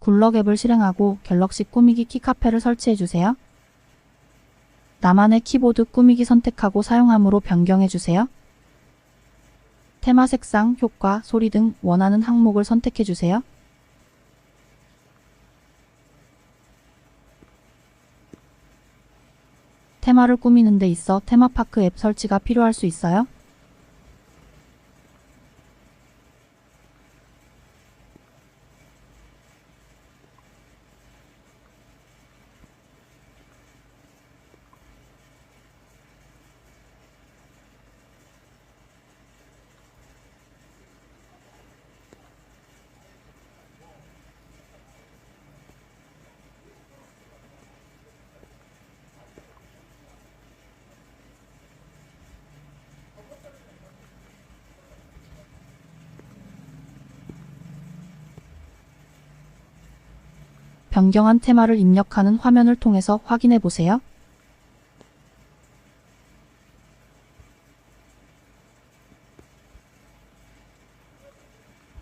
굴럭 앱을 실행하고 갤럭시 꾸미기 키카페를 설치해주세요. 나만의 키보드 꾸미기 선택하고 사용함으로 변경해주세요. 테마 색상, 효과, 소리 등 원하는 항목을 선택해주세요. 테마를 꾸미는 데 있어 테마파크 앱 설치가 필요할 수 있어요. 변경한 테마를 입력하는 화면을 통해서 확인해 보세요.